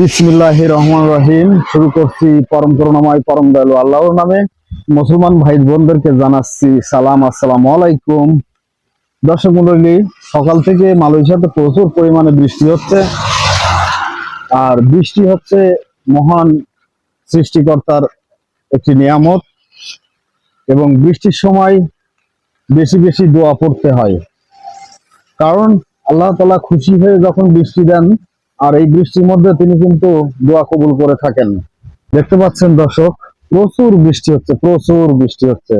বিসমিল্লাহ রহমান রহিম শুরু করছি পরম করুণাময়, পরম দয়ালু আল্লাহর নামে। মুসলমান ভাই বোনদেরকে জানাচ্ছি সালাম, আসসালামু আলাইকুম। দর্শক মন্ডলী, সকাল থেকে মালয়েশিয়াতে প্রচুর পরিমাণে বৃষ্টি হচ্ছে। আর বৃষ্টি হচ্ছে মহান সৃষ্টিকর্তার একটি নিয়ামত। এবং বৃষ্টির সময় বেশি বেশি দোয়া পড়তে হয়। কারণ আল্লাহ তালা খুশি হয়ে যখন বৃষ্টি দেন আর এই বৃষ্টির মধ্যে তিনি কিন্তু দোয়া কবুল করে থাকেন। দেখতে পাচ্ছেন দর্শক, প্রচুর বৃষ্টি হচ্ছে, প্রচুর বৃষ্টি হচ্ছে।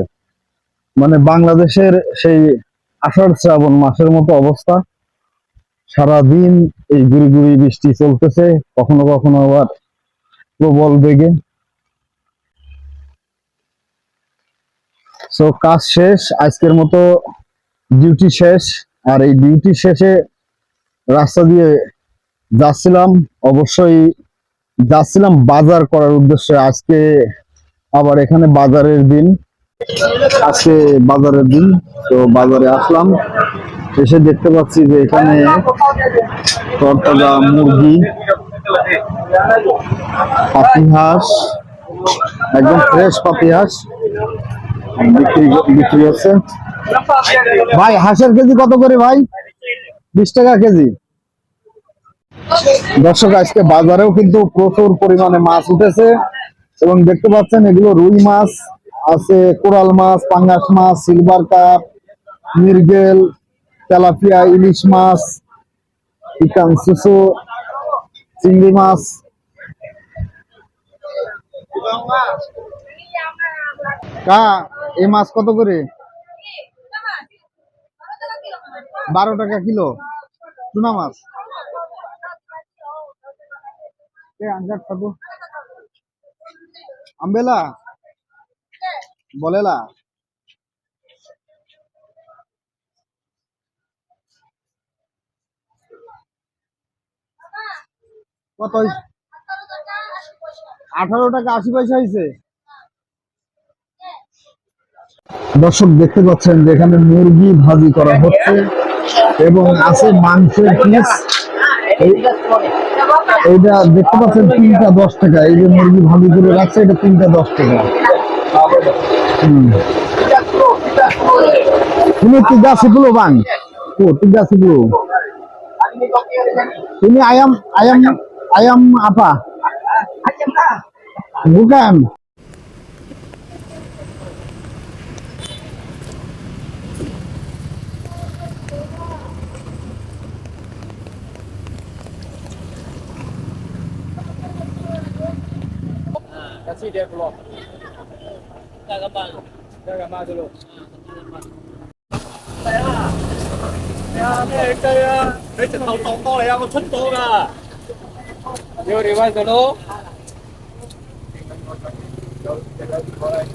মানে বাংলাদেশের সেই আষাঢ় শ্রাবণ মাসের মতো অবস্থা। সারাদিন এই গুড়ি গুড়ি বৃষ্টি চলতেছে, কখনো কখনো আবার প্রবল বেগে। সো কাজ শেষ, আজকের মতো ডিউটি শেষ। আর এই ডিউটি শেষে রাস্তা দিয়ে যাচ্ছিলাম, অবশ্যই যাচ্ছিলাম বাজার করার উদ্দেশ্যে। আজকে আবার এখানে বাজারের দিন। আজকে বাজারের দিন, তো বাজারে আসলাম। এসে দেখতে পাচ্ছি যে এখানে তরতাজা মুরগি পাতি হাঁস একদম ফ্রেশ পাতি হাঁস বিক্রি বিক্রি হচ্ছে। ভাই, হাঁসের কেজি কত করে ভাই? বিশ টাকা কেজি। দর্শক, আজকে বাজারেও কিন্তু প্রচুর পরিমাণে মাছ উঠেছে এবং দেখতে পাচ্ছেন এগুলো রুই মাছ, আছে কোরাল মাছ, পাঙ্গাস মাছ, সিলভার কাপ মিরগেল তেলাপিয়া, ইলিশ মাছ ইকান সুসু, চিংড়ি মাছ। কা এই মাছ কত করে? বারো টাকা কিলো। চুনা মাছ? ಅಂಜಾಡ್ ಸಬು ಅಂಬೇಲ বলেলা। কত আঠারো টাকা আশি পয়সা হয়েছে দর্শক দেখতে পাচ্ছেন যে এখানে মুরগি ভাজি করা হচ্ছে এবং আছে মাংসের পিস এটা দেখতে পাচ্ছেন তিনটা দশ টাকা। এই যে মুরগি ভাবি করে রাখছে এটা তিনটা দশ টাকা। তুমি কি গাছে বলো বাং ও তুই গাছে তুমি আয়াম আয়াম আয়াম আপা? আচ্ছা, বুকান 要吃一点不咯加个班。加个班加个班加个班加个班加个班加个班加个班加个班加个